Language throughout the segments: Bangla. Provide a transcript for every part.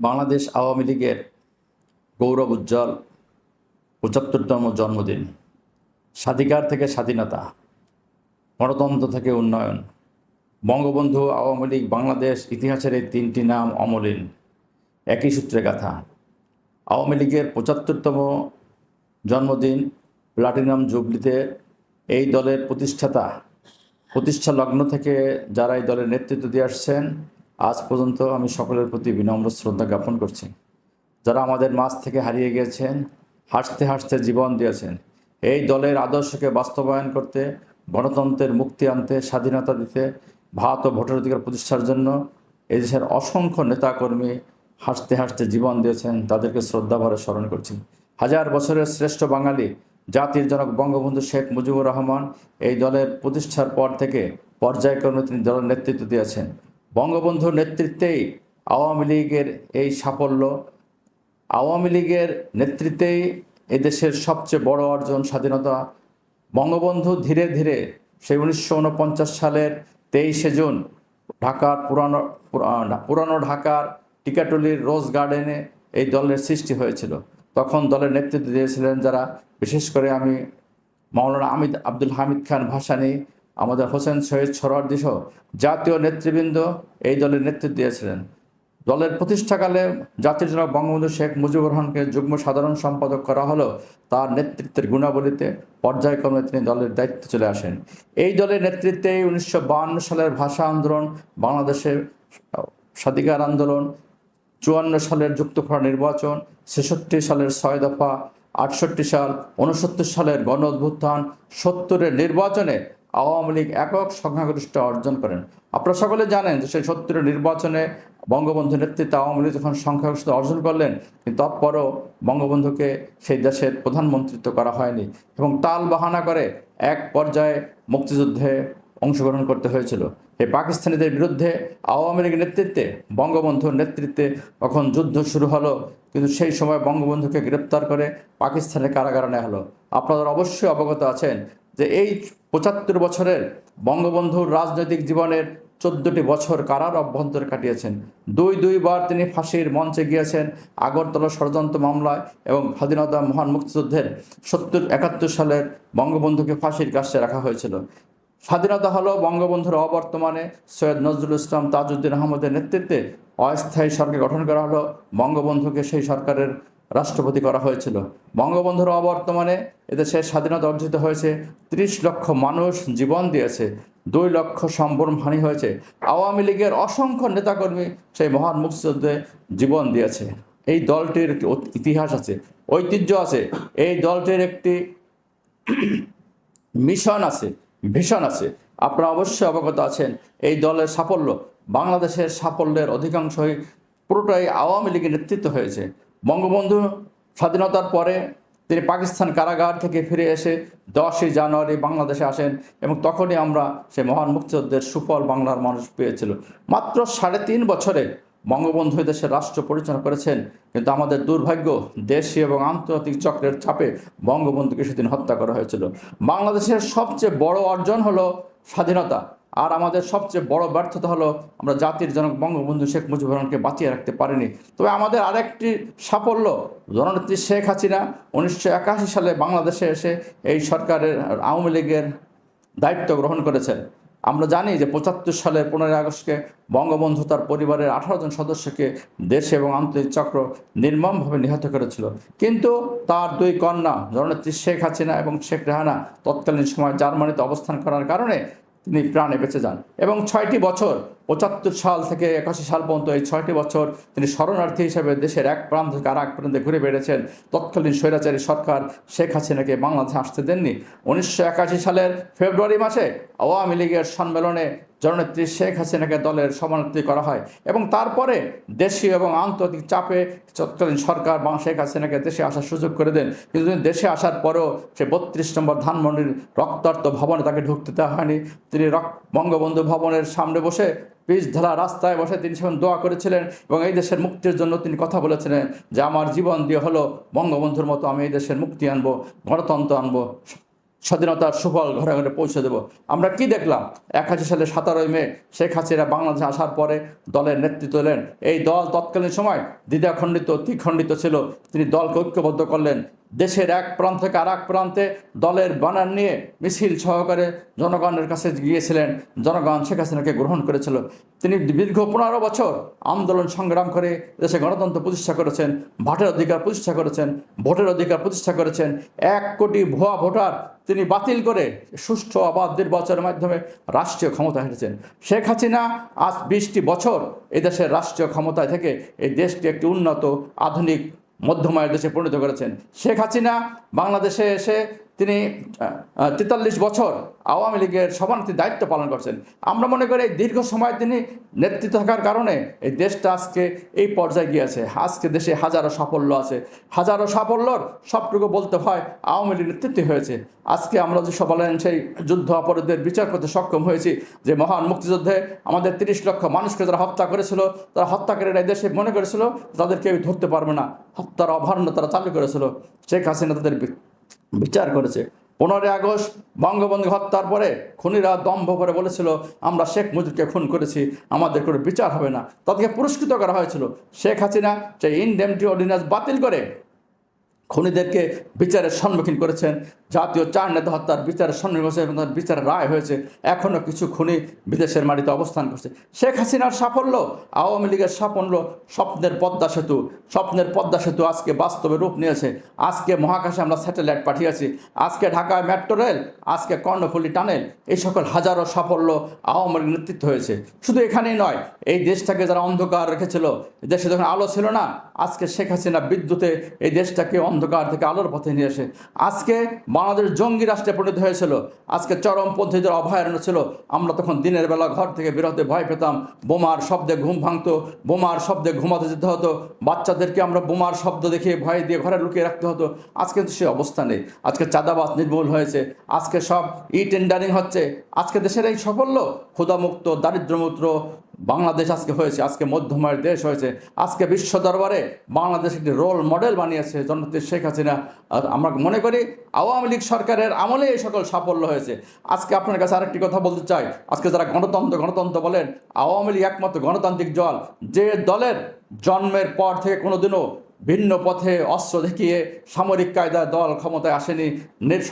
বাংলাদেশ আওয়ামী লীগের গৌরব উজ্জ্বল পঁচাত্তরতম জন্মদিন, স্বাধিকার থেকে স্বাধীনতা, গণতন্ত্র থেকে উন্নয়ন, বঙ্গবন্ধু আওয়ামী লীগ বাংলাদেশ ইতিহাসের এই তিনটি নাম অমলিন, একই সূত্রে গাথা। আওয়ামী লীগের পঁচাত্তরতম জন্মদিন, প্লাটিনাম জুবলিতে এই দলের প্রতিষ্ঠাতা প্রতিষ্ঠা লগ্ন থেকে যারা এই দলের নেতৃত্ব দিয়ে আসছেন আজ পর্যন্ত আমি সকলের প্রতি বিনম্র শ্রদ্ধা জ্ঞাপন করছি। যারা আমাদের মাঝ থেকে হারিয়ে গিয়েছেন, হাসতে হাসতে জীবন দিয়েছেন, এই দলের আদর্শকে বাস্তবায়ন করতে, গণতন্ত্রের মুক্তি আনতে, স্বাধীনতা দিতে, ভারত ও ভোটার অধিকার প্রতিষ্ঠার জন্য এদেশের অসংখ্য নেতাকর্মী হাসতে হাসতে জীবন দিয়েছেন, তাদেরকে শ্রদ্ধাভরে স্মরণ করছি। হাজার বছরের শ্রেষ্ঠ বাঙালি, জাতির জনক বঙ্গবন্ধু শেখ মুজিবুর রহমান এই দলের প্রতিষ্ঠার পর থেকে পর্যায়ক্রমে তিনি দলের নেতৃত্ব দিয়েছেন। বঙ্গবন্ধুর নেতৃত্বেই আওয়ামী লীগের এই সাফল্য, আওয়ামী লীগের নেতৃত্বেই এদেশের সবচেয়ে বড় অর্জন স্বাধীনতা। বঙ্গবন্ধু ধীরে ধীরে সেই উনিশশো উনপঞ্চাশ সালের তেইশে জুন ঢাকার পুরানো, পুরা- পুরানো ঢাকার টিকাটুলির রোজ গার্ডেনে এই দলের সৃষ্টি হয়েছিল। তখন দলের নেতৃত্ব দিয়েছিলেন যারা। বিশেষ করে আমি মাওলানা আমিদ আব্দুল হামিদ খান ভাসানী আমাদের হোসেন শহীদ সরওয়ার্দী সহ জাতীয় নেতৃবৃন্দ এই দলের নেতৃত্ব দিয়েছিলেন। দলের প্রতিষ্ঠাকালে জাতির জনক বঙ্গবন্ধু শেখ মুজিবুর রহমানকে যুগ্ম সাধারণ সম্পাদক করা হলো। তার নেতৃত্বের গুণাবলীতে পর্যায়ক্রমে তিনি দলের দায়িত্বে চলে আসেন। এই দলের নেতৃত্বে উনিশশো সালের ভাষা আন্দোলন, বাংলাদেশের স্বাধিকার আন্দোলন, চুয়ান্ন সালের যুক্তফ্রা নির্বাচন, ছেষট্টি সালের ছয় দফা, আটষট্টি সাল উনসত্তর সালের গণ অভ্যুত্থান, সত্তরের নির্বাচনে আওয়ামী লীগ একক সংখ্যাগরিষ্ঠ অর্জন করেন। আপনারা সকলে জানেন যে সেই সত্তরের নির্বাচনে বঙ্গবন্ধু নেতৃত্বে আওয়ামী লীগ যখন সংখ্যাগরিষ্ঠ অর্জন করলেন, কিন্তু তৎপরও বঙ্গবন্ধুকে সেই দেশের প্রধানমন্ত্রিত্ব করা হয়নি এবং তাল বাহানা করে এক পর্যায়ে মুক্তিযুদ্ধে অংশগ্রহণ করতে হয়েছিল। এই পাকিস্তানিদের বিরুদ্ধে আওয়ামী লীগ নেতৃত্বে, বঙ্গবন্ধুর নেতৃত্বে তখন যুদ্ধ শুরু হলো, কিন্তু সেই সময় বঙ্গবন্ধুকে গ্রেপ্তার করে পাকিস্তানের কারাগারে নেওয়া হলো। আপনারা অবশ্যই অবগত আছেন যে এই পঁচাত্তর বছরের বঙ্গবন্ধুর রাজনৈতিক জীবনের চোদ্দটি বছর কারার অভ্যন্তরে কাটিয়েছেন। দুই দুইবার তিনি ফাঁসির মঞ্চে গিয়েছেন আগরতলা ষড়যন্ত্র মামলায় এবং স্বাধীনতা মহান মুক্তিযুদ্ধের সত্তর একাত্তর সালের বঙ্গবন্ধুকে ফাঁসির কাছে রাখা হয়েছিল। স্বাধীনতা হলো বঙ্গবন্ধুর অবর্তমানে সৈয়দ নজরুল ইসলাম তাজউদ্দিন আহমদের নেতৃত্বে অস্থায়ী সরকার গঠন করা হলো। বঙ্গবন্ধুকে সেই সরকারের রাষ্ট্রপতি করা হয়েছিল। বঙ্গবন্ধুর অবর্তমানে এদেশের স্বাধীনতা অর্জিত হয়েছে। ত্রিশ লক্ষ মানুষ জীবন দিয়েছে। দুই লক্ষ সম্ভ্রম হানি হয়েছে। আওয়ামী লীগের অসংখ্য নেতাকর্মী সেই মহান মুক্তিযুদ্ধে জীবন দিয়েছে। এই দলটির ইতিহাস আছে, ঐতিহ্য আছে। এই দলটির একটি মিশন আছে ভীষণ আছে। আপনারা অবশ্যই অবগত আছেন, এই দলের সাফল্য বাংলাদেশের সাফল্যের অধিকাংশই পুরোটাই আওয়ামী লীগের নেতৃত্ব হয়েছে। বঙ্গবন্ধু স্বাধীনতার পরে তিনি পাকিস্তান কারাগার থেকে ফিরে এসে দশই জানুয়ারি বাংলাদেশে আসেন এবং তখনই আমরা সেই মহান মুক্তিযুদ্ধের সুফল বাংলার মানুষ পেয়েছিল। মাত্র সাড়ে তিন বছরে বঙ্গবন্ধু দেশের রাষ্ট্র পরিচালনা করেছেন, কিন্তু আমাদের দুর্ভাগ্য, দেশীয় এবং আন্তর্জাতিক চক্রের চাপে বঙ্গবন্ধুকে সেদিন হত্যা করা হয়েছিল। বাংলাদেশের সবচেয়ে বড় অর্জন হলো স্বাধীনতা। আর আমাদের সবচেয়ে বড় ব্যর্থতা হলো আমরা জাতির জনক বঙ্গবন্ধু শেখ মুজিবুর রহমানকে বাঁচিয়ে রাখতে পারিনি। তবে আমাদের আরেকটি সাফল্য, জননেত্রী শেখ হাসিনা উনিশশো একাশি সালে বাংলাদেশে এসে এই সরকারের আওয়ামী লীগের দায়িত্ব গ্রহণ করেছেন। আমরা জানি যে পঁচাত্তর সালের পনেরোই আগস্টকে বঙ্গবন্ধু তার পরিবারের আঠারো জন সদস্যকে দেশে এবং আন্তর্জাতিক চক্র নির্মমভাবে নিহত করেছিল। কিন্তু তার দুই কন্যা, জননেত্রী শেখ হাসিনা এবং শেখ রেহানা, তৎকালীন সময় জার্মানিতে অবস্থান করার কারণে তিনি প্রাণে বেঁচে যান। এবং ছয়টি বছর, পঁচাত্তর সাল থেকে একাশি সাল পর্যন্ত এই ছয়টি বছর তিনি শরণার্থী হিসেবে দেশের এক প্রান্ত থেকে আর এক প্রান্তে ঘুরে বেড়েছেন তৎকালীন স্বৈরাচারী সরকার শেখ হাসিনাকে বাংলাদেশে আসতে দেননি। উনিশশো একাশি সালের ফেব্রুয়ারি মাসে আওয়ামী লীগের সম্মেলনে জননেত্রী শেখ হাসিনাকে দলের সমানেত্রী করা হয় এবং তারপরে দেশীয় এবং আন্তর্জাতিক চাপে তৎকালীন সরকার বাং শেখ হাসিনাকে দেশে আসার সুযোগ করে দেন। কিন্তু দেশে আসার পরেও সে বত্রিশ নম্বর ধানমন্ডির রক্তার্ত ভবনে তাকে ঢুকতে দেওয়া হয়নি। তিনি বঙ্গবন্ধু ভবনের সামনে বসে পিচ ঢালা রাস্তায় বসে তিনি সেখানে দোয়া করেছিলেন এবং এই দেশের মুক্তির জন্য তিনি কথা বলেছিলেন যে, আমার জীবন দিয়ে হলো বঙ্গবন্ধুর মতো আমি এই দেশের মুক্তি আনব, গণতন্ত্র আনব স্বাধীনতার সুফল ঘরে ঘরে পৌঁছে দেব। আমরা কি দেখলাম? একাশি সালে সাতারোই মে শেখ হাসিনা বাংলাদেশে আসার পরে দলের নেতৃত্ব দিলেন এই দল তৎকালীন সময় দ্বিধাখণ্ডিত দ্বিখণ্ডিত ছিল। তিনি দলকে ঐক্যবদ্ধ করলেন। দেশের এক প্রান্ত থেকে আর এক প্রান্তে দলের বানান নিয়ে মিছিল সহকারে জনগণের কাছে গিয়েছিলেন। জনগণ শেখ হাসিনাকে গ্রহণ করেছিল। তিনি দীর্ঘ পনেরো বছর আন্দোলন সংগ্রাম করে দেশে গণতন্ত্র প্রতিষ্ঠা করেছেন, ভোটের অধিকার প্রতিষ্ঠা করেছেন, ভোটের অধিকার প্রতিষ্ঠা করেছেন। এক কোটি ভুয়া ভোটার তিনি বাতিল করে সুষ্ঠু অবাধ নির্বাচনের মাধ্যমে রাষ্ট্রীয় ক্ষমতা হেঁটেছেন। শেখ হাসিনা আজ বিশটি বছর এদেশের রাষ্ট্রীয় ক্ষমতায় থেকে এই দেশকে একটি উন্নত, আধুনিক মধ্যমায়ের দেশে পরিণত করেছেন। শেখ হাসিনা বাংলাদেশে এসে তিনি তেতাল্লিশ বছর আওয়ামী লীগের সভানেত্রী দায়িত্ব পালন করছেন। আমরা মনে করি এই দীর্ঘ সময় তিনি নেতৃত্ব থাকার কারণে এই দেশটা আজকে এই পর্যায়ে গিয়েছে। আজকে দেশে হাজারো সাফল্য আছে। হাজারো সাফল্যর সবটুকু বলতে হয় আওয়ামী লীগ নেতৃত্বে হয়েছে। আজকে আমরা যে সব বলেন সেই যুদ্ধ অপরাধের বিচার করতে সক্ষম হয়েছি যে মহান মুক্তিযুদ্ধে আমাদের তিরিশ লক্ষ মানুষকে যারা হত্যা করেছিল, তারা হত্যাকারীরা এই দেশে মনে করেছিল তাদের কেউ ধরতে পারবে না। হত্যার অভারণ্য তারা চালু করেছিল। শেখ হাসিনা তাদের বিচার করেছে। পনেরোই আগস্ট বঙ্গবন্ধু হত্যার পরে খুনিরা দম্ভ করে বলেছিল, আমরা শেখ মুজিবকে খুন করেছি, আমাদের কোনো বিচার হবে না। তাদেরকে পুরস্কৃত করা হয়েছিল শেখ হাসিনা সেই ইনডেমটি অর্ডিন্যান্স বাতিল করে খুনিদেরকে বিচারের সম্মুখীন করেছেন। জাতীয় চার নেতা হত্যার বিচারের সম্মুখীন এবং তার বিচারের রায় হয়েছে। এখনও কিছু খুনি বিদেশের মাটিতে অবস্থান করছে। শেখ হাসিনার সাফল্য, আওয়ামী লীগের সাফল্য, স্বপ্নের পদ্মা সেতু। স্বপ্নের পদ্মা সেতু আজকে বাস্তবে রূপ নিয়েছে। আজকে মহাকাশে আমরা স্যাটেলাইট পাঠিয়েছি। আজকে ঢাকায় মেট্রো রেল, আজকে কর্ণফুলি টানেল। এই সকল হাজারো সাফল্য আওয়ামী লীগ নেতৃত্ব হয়েছে। শুধু এখানেই নয়, এই দেশটাকে যারা অন্ধকার রেখেছিল দেশে যখন আলো ছিল না আজকে শেখ হাসিনা বিদ্যুতে এই দেশটাকে অন্ধকার থেকে আলোর পথে নিয়ে এসে আজকে বাংলাদেশ জঙ্গি রাষ্ট্রে পরিণত হয়েছিল। আজকে চরমপন্থীদের অভয়ারণ্য ছিল। আমরা তখন দিনের বেলা ঘর থেকে বেরোতে ভয় পেতাম। বোমার শব্দে ঘুম ভাঙতো। বোমার শব্দে ঘুমাতে যেতে হতো। বাচ্চাদেরকে আমরা বোমার শব্দ দেখে ভয় দিয়ে ঘরে লুকিয়ে রাখতে হতো। আজকে কিন্তু সে অবস্থা নেই। আজকে চাঁদাবাদ নির্মূল হয়েছে। আজকে সব ই টেন্ডারিং হচ্ছে। আজকে দেশের এই সাফল্য, ক্ষুধামুক্ত দারিদ্র্যমুক্ত বাংলাদেশ আজকে হয়েছে, আজকে মধ্যময়ের দেশ হয়েছে, আজকে বিশ্ব দরবারে বাংলাদেশ একটি রোল মডেল বানিয়েছে জননেত্রী শেখ হাসিনা। আমরা মনে করি আওয়ামী লীগ সরকারের আমলে এই সকল সাফল্য হয়েছে। আজকে আপনার কাছে আরেকটি কথা বলতে চাই। আজকে যারা গণতন্ত্র গণতন্ত্র বলেন, আওয়ামী লীগ একমাত্র গণতান্ত্রিক দল, যে দলের জন্মের পর থেকে কোনোদিনও ভিন্ন পথে অস্ত্র দেখিয়ে সামরিক কায়দায় দল ক্ষমতায় আসেনি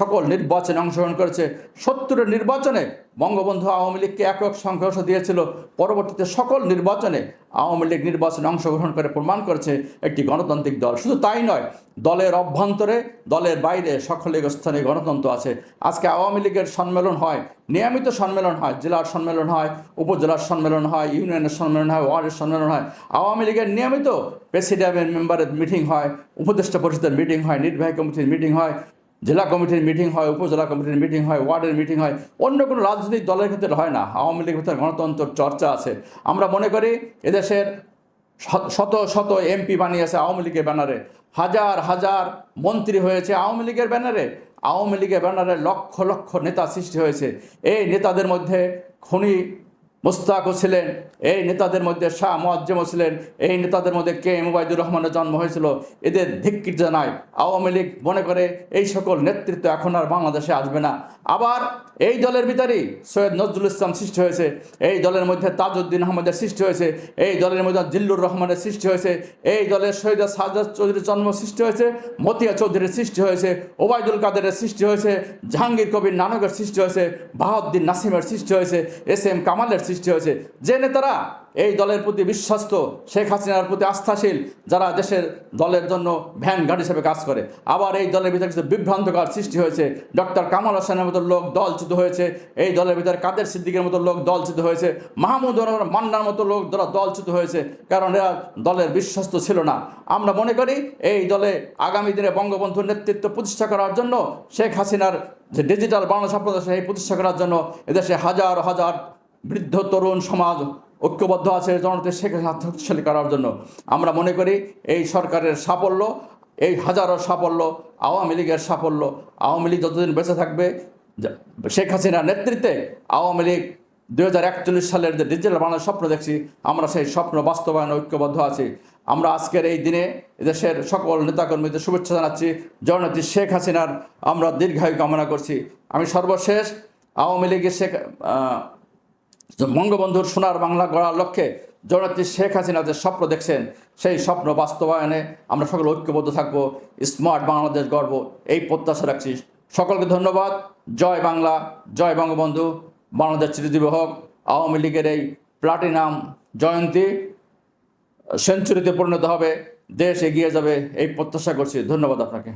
সকল নির্বাচনে অংশগ্রহণ করেছে। সত্তরের নির্বাচনে বঙ্গবন্ধু আওয়ামী লীগকে একক সংঘর্ষ দিয়েছিল। পরবর্তীতে সকল নির্বাচনে আওয়ামী লীগ নির্বাচনে অংশগ্রহণ করে প্রমাণ করেছে একটি গণতান্ত্রিক দল। শুধু তাই নয়, দলের অভ্যন্তরে, দলের বাইরে সকলের স্থানে গণতন্ত্র আছে। আজকে আওয়ামী লীগের সম্মেলন হয়, নিয়মিত সম্মেলন হয়, জেলার সম্মেলন হয়, উপজেলার সম্মেলন হয়, ইউনিয়নের সম্মেলন হয়, ওয়ার্ডের সম্মেলন হয়। আওয়ামী লীগের নিয়মিত প্রেসিডেন্টের মেম্বারের মিটিং হয়, উপদেষ্টা পরিষদের মিটিং হয়, নির্বাহী কমিটির মিটিং হয় জেলা কমিটির মিটিং হয়, উপজেলা কমিটির মিটিং হয়, ওয়ার্ডের মিটিং হয়, অন্য কোনো রাজনৈতিক দলের ক্ষেত্রে হয় না। আওয়ামী লীগের ভিতরে গণতন্ত্র চর্চা আছে। আমরা মনে করি এদেশের শত- শত এমপি বানিয়েছে আওয়ামী লীগের ব্যানারে। হাজার হাজার মন্ত্রী হয়েছে আওয়ামী লীগের ব্যানারে। আওয়ামী লীগের ব্যানারে লক্ষ লক্ষ নেতা সৃষ্টি হয়েছে। এই নেতাদের মধ্যে খনি মুস্তাকও ছিলেন এই নেতাদের মধ্যে শাহ মোয়াজ্জেমও ছিলেন এই নেতাদের মধ্যে কে এম ওবায়দুর রহমানের জন্ম হয়েছিল, এদের ধিক্কির জানায়। আওয়ামী লীগ মনে করে এই সকল নেতৃত্ব এখন আর বাংলাদেশে আসবে না। আবার এই দলের ভিতরেই সৈয়দ নজরুল ইসলাম সৃষ্টি হয়েছে, এই দলের মধ্যে তাজউদ্দিন আহমদের সৃষ্টি হয়েছে, এই দলের মধ্যে জিল্লুর রহমানের সৃষ্টি হয়েছে, এই দলের সৈয়দ সাজাদ চৌধুরীর জন্ম সৃষ্টি হয়েছে, মতিয়া চৌধুরীর সৃষ্টি হয়েছে, ওবায়দুল কাদেরের সৃষ্টি হয়েছে, জাহাঙ্গীর কবির নানকের সৃষ্টি হয়েছে, বাহাউদ্দিন নাসিমের সৃষ্টি হয়েছে, এস এম কামালের সৃষ্টি হয়েছে। যে নেতারা এই দলের প্রতি বিশ্বস্ত, শেখ হাসিনার প্রতি আস্থাশীল, যারা দেশের দলের জন্য ভ্যান গাড়ি হিসেবে কাজ করে, আবার এই দলের ভিতরে কিছু বিভ্রান্তকর সৃষ্টি হয়েছে। ডক্টর কামাল হোসেনের মতো লোক দলচ্যুত হয়েছে, এই দলের ভিতরে কাদের সিদ্দিকের মতো লোক দলচ্যুত হয়েছে মাহমুদ মান্নার মতো লোক যারা দলচ্যুত হয়েছে, কারণ এরা দলের বিশ্বস্ত ছিল না। আমরা মনে করি এই দলে আগামী দিনে বঙ্গবন্ধুর নেতৃত্ব প্রতিষ্ঠা করার জন্য শেখ হাসিনার যে ডিজিটাল বাংলা স্বপ্ন সেই প্রতিষ্ঠা করার জন্য এদেশে হাজার হাজার বৃদ্ধ তরুণ সমাজ ঐক্যবদ্ধ আছে, জনতা শেখ শক্তিশালী করার জন্য। আমরা মনে করি এই সরকারের সাফল্য, এই হাজারো সাফল্য, আওয়ামী লীগের সাফল্য, আওয়ামী লীগ যতদিন বেঁচে থাকবে শেখ হাসিনার নেতৃত্বে আওয়ামী লীগ দুই হাজার একচল্লিশ সালের যে ডিজিটাল বাংলার স্বপ্ন দেখছি, আমরা সেই স্বপ্ন বাস্তবায়নে ঐক্যবদ্ধ আছি। আমরা আজকের এই দিনে দেশের সকল নেতাকর্মীদের শুভেচ্ছা জানাচ্ছি। জননেত্রী শেখ হাসিনার আমরা দীর্ঘায়ু কামনা করছি। আমি সর্বশেষ আওয়ামী লীগের শেখ বঙ্গবন্ধুর সোনার বাংলা গড়ার লক্ষ্যে জননেত্রী শেখ হাসিনা যে স্বপ্ন দেখছেন, সেই স্বপ্ন বাস্তবায়নে আমরা সকলে ঐক্যবদ্ধ থাকব স্মার্ট বাংলাদেশ গর্ব এই প্রত্যাশা রাখছি। সকলকে ধন্যবাদ। জয় বাংলা, জয় বঙ্গবন্ধু। বাংলাদেশ চিরজীবী হোক, আওয়ামী লীগের এই প্লাটিনাম জয়ন্তী, সেঞ্চুরিতে পরিণত হবে, দেশ এগিয়ে যাবে, এই প্রত্যাশা করছি। ধন্যবাদ আপনাকে।